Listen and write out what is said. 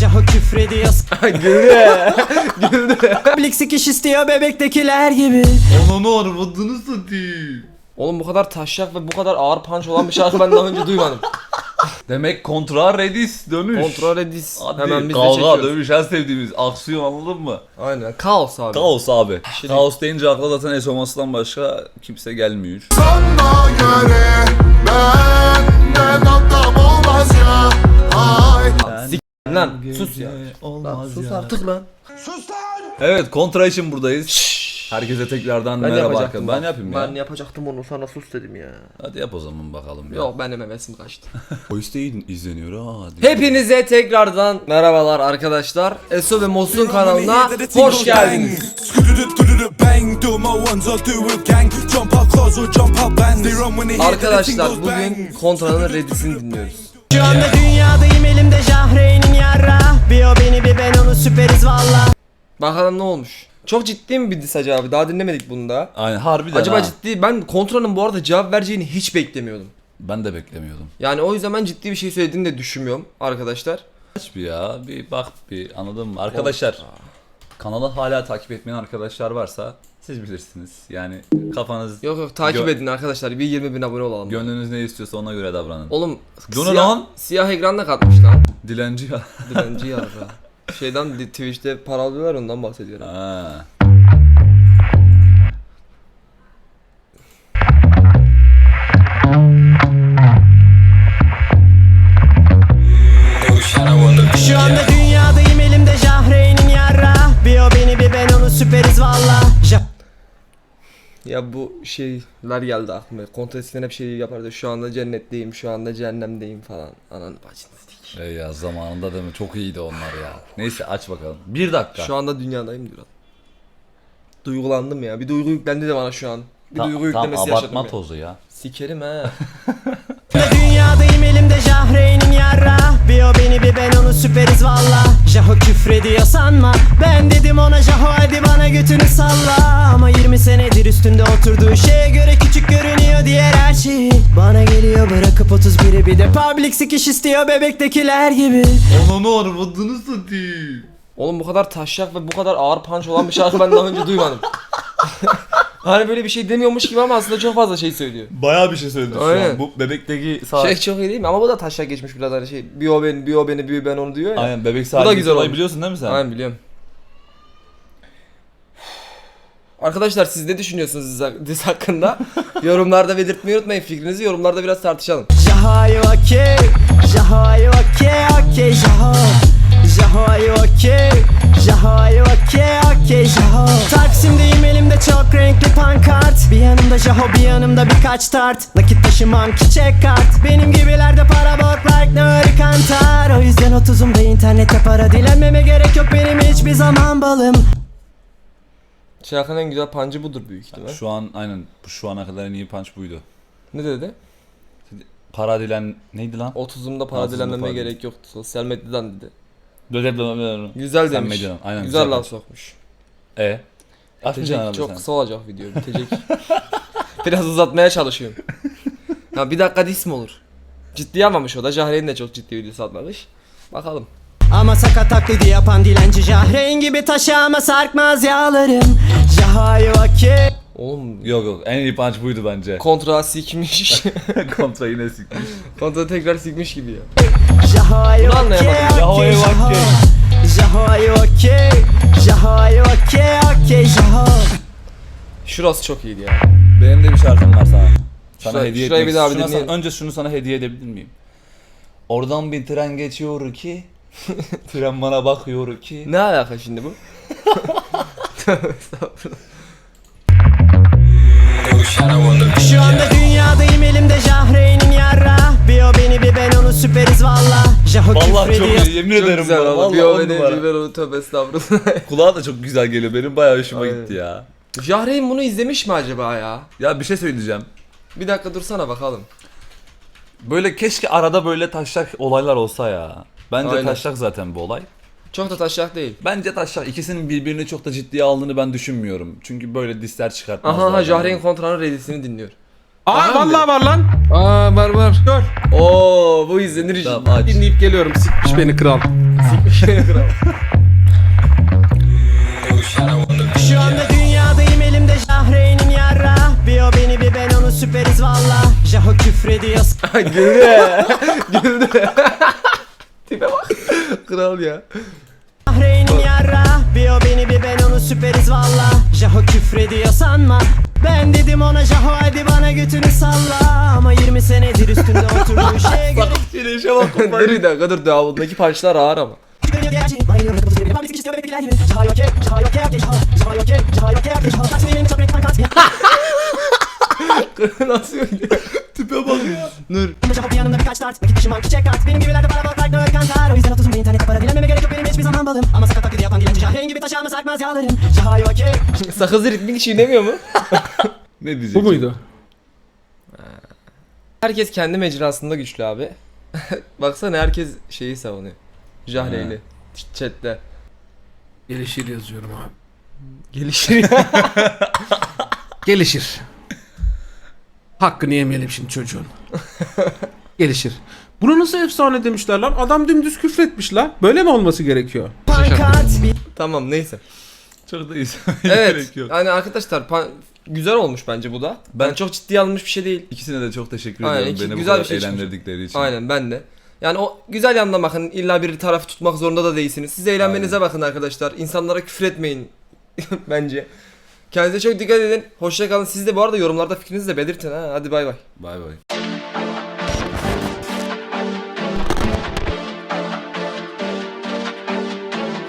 Jaho küfrediyor Güldü. Güldü. Blik sikiş istiyor bebektekiler gibi Ananı arvadını satayım. Oğlum bu kadar taşyak ve bu kadar ağır punch olan bir şarkı ben daha önce duymadım. Demek kontra redis dönüş. Kontrol edis. Hadi Hemen biz de kavga çekiyoruz. dövüş en sevdiğimiz aksiyon anladın mı? Aynen. Kaos abi. Kaos abi. Şey- Kaos deyince akla zaten Esomas'tan başka kimse gelmiyor. Sana göre benden Lan sus ya. Olmaz Sus ya. artık lan. Sus lan Evet kontra için buradayız. Herkese tekrardan Ben merhaba arkadaşlar. Ben yapayım ya. Ben yapacaktım onu sana sus dedim ya. Hadi yap o zaman bakalım ya. Yok benim hevesim kaçtı. O isteğin izleniyor ha. Hepinize tekrardan merhabalar arkadaşlar. Eso ve Mosun kanalına hoş geldiniz. Arkadaşlar bugün Kontra'nın Redis'ini dinliyoruz. Şu anda dünyadayım elimde Jahreyn'in yarra Bir o beni bir ben onu süperiz valla Bakalım ne olmuş. Çok ciddi mi bir diss acaba abi? Daha dinlemedik bunu da. Aynen harbiden Acaba ha. ciddi ben Kontra'nın bu arada cevap vereceğini hiç beklemiyordum. Ben de beklemiyordum. Yani o yüzden ben ciddi bir şey söylediğini de düşünmüyorum arkadaşlar. Aç bir ya bir bak bir anladın mı? Arkadaşlar kanalı hala takip etmeyen arkadaşlar varsa siz bilirsiniz. Yani kafanız Yok yok takip edin arkadaşlar. Bir 20 bin abone olalım. gönlünüz ne istiyorsa ona göre davranın. Oğlum ne siyah, lan? siyah ekranda katmış lan. Dilenci ya. Dilenci yarra. Şeyden Twitch'te para alıyorlar ondan bahsediyorum. ha. Ya bu şeyler geldi aklıma. Kontestten hep şey yapardı. Şu anda cennetteyim, şu anda cehennemdeyim falan. Ananı bacını dik. Ey ya zamanında değil mi? Çok iyiydi onlar ya. Neyse aç bakalım. Bir dakika. Şu anda dünyadayım diyor. adam. Duygulandım ya. Bir duygu yüklendi de bana şu an. Bir Ta- duygu tam yüklemesi yaşadım abartma ya. tozu ya. Sikerim he. Dünyadayım elimde Jahreyn'in yarra Bir o beni bir ben onu süperiz valla Jaho küfrediyor sanma Ben dedim ona Jaho hadi bana götünü salla 20 senedir üstünde oturduğu şeye göre küçük görünüyor diğer her şey Bana geliyor bırakıp 31'i bir de public sikiş istiyor bebektekiler gibi Ananı arvadını satayım. Oğlum bu kadar taşyak ve bu kadar ağır punch olan bir şarkı ben daha önce duymadım. hani böyle bir şey demiyormuş gibi ama aslında çok fazla şey söylüyor. Bayağı bir şey söyledin şu Aynen. an. Bu bebekteki sağ... Şey çok iyi değil mi? Ama bu da taşak geçmiş biraz hani şey. Bir o beni, bir o beni, bir ben onu diyor ya. Aynen bebek da sahibi güzel olayı olmuş. biliyorsun değil mi sen? Aynen biliyorum. Arkadaşlar siz ne düşünüyorsunuz diz, hakkında? yorumlarda belirtmeyi unutmayın fikrinizi. Yorumlarda biraz tartışalım. Taksim'deyim elimde çok renkli pankart. Bir yanımda Jaho bir yanımda birkaç tart. Nakit taşımam ki check kart. Benim gibilerde para bot like Nuri Kantar. O yüzden otuzumda internette para dilenmeme gerek yok. Benim hiçbir zaman balım Şarkının en güzel pancı budur büyük ihtimal. Şu an aynen şu ana kadar en iyi punch buydu. Ne dedi? Para dilen neydi lan? 30'umda para Otuzumda dilenmeme para gerek yoktu. Sosyal medyadan dedi. Güzel Sen demiş. medyadan, aynen, güzel güzel laf sokmuş. E. Bitecek, çok sen. kısa olacak video bitecek. Biraz uzatmaya çalışıyorum. Ya bir dakika diss mi olur? Ciddiye almamış o da. Jahreyn de çok ciddi video satmamış. Bakalım. Ama sakat taklidi yapan dilenci Jahreyn gibi taşı ama sarkmaz yağlarım Oğlum Yok yok en iyi punch buydu bence. kontra sikmiş. Kontra yine sikmiş. kontra tekrar sikmiş gibi ya. Bunu anlayamadım. okay? Jaho Okay, are you Jaho. okay? Jaho are you okay? Jaho are you okay? Okay Jaho Şurası çok iyiydi ya. Benim de bir şarkım var sana. Sana Şurayı- hediye şurayı etmek bir daha bir Şuna sana- dinleyelim. önce şunu sana hediye edebilir miyim? Oradan bir tren geçiyor ki Tren bana bakıyor ki Ne alaka şimdi bu? Şu anda dünyadayım elimde Jahreyn'in yarra Bir o beni bir ben onu süperiz valla Jaho Vallahi küfrediyor çok iyi yemin Çok ederim güzel bana. oldu. Vallahi o on beni, numara. bir ben onu tövbe estağfurullah. Kulağa da çok güzel geliyor benim bayağı hoşuma Aynen. gitti ya Jahreyn bunu izlemiş mi acaba ya? Ya bir şey söyleyeceğim Bir dakika dursana bakalım. Böyle keşke arada böyle taşak olaylar olsa ya Bence Aynen. taşak zaten bu olay Çok da taşak değil. Bence taşak ikisinin birbirini çok da ciddiye aldığını ben düşünmüyorum Çünkü böyle disler çıkartmazlar Aha aha yani. Jahreyn kontranın redisini dinliyor. Aa Aha, vallahi var lan. Aa var var. Dur. Oo bu izlenir işte. Tamam aç. Dinleyip geliyorum. Sikmiş beni kral. Şu anda dünyadayım elimde Jahreyn'in yarra Bir o beni bir ben onu süperiz valla Jaho küfrediyor güldü. güldü. Kral ya. Jahreyn'in yarra Bir o beni bir ben onu süperiz valla Jaho küfrediyor sanma Ben dedim ona Jaho hadi bana götünü salla Ama 20 senedir üstünde oturduğu şeye göre Güneşe bak. dur bir dakika dur daha bundaki punchlar ağır ama. Nasıl öyle? Tipe bak ya. Bir yanımda birkaç tart Nakit taşımam çiçek kart Benim gibilerde para balım Ama sakat taklidi yapan dilenci Jahreyn gibi taş alma sarkmaz yağlarım Jaho yok Sakızı ritmik çiğnemiyor mu? Ne diyeceksin? Bu muydu? Herkes kendi mecrasında güçlü abi. Baksana herkes şeyi savunuyor. Jahreyn'i. Chat'te. Gelişir yazıyorum abi. Gelişir Gelişir. Hakkını yemeyelim şimdi çocuğun. Gelişir. Buna nasıl efsane demişler lan? Adam dümdüz küfretmiş lan. Böyle mi olması gerekiyor? Tamam neyse. Çok da. Evet. Gerek yok. Yani arkadaşlar pan- güzel olmuş bence bu da. Ben, çok ciddiye alınmış bir şey değil. İkisine de çok teşekkür Aynen, ediyorum iki- beni güzel bu bir kadar şey çıkmış. eğlendirdikleri için. Aynen ben de. Yani o güzel yandan bakın illa bir tarafı tutmak zorunda da değilsiniz. Siz eğlenmenize bakın arkadaşlar. İnsanlara küfür etmeyin bence. Kendinize çok dikkat edin. Hoşça kalın. Siz de bu arada yorumlarda fikrinizi de belirtin ha. Hadi bay bay. Bay bay.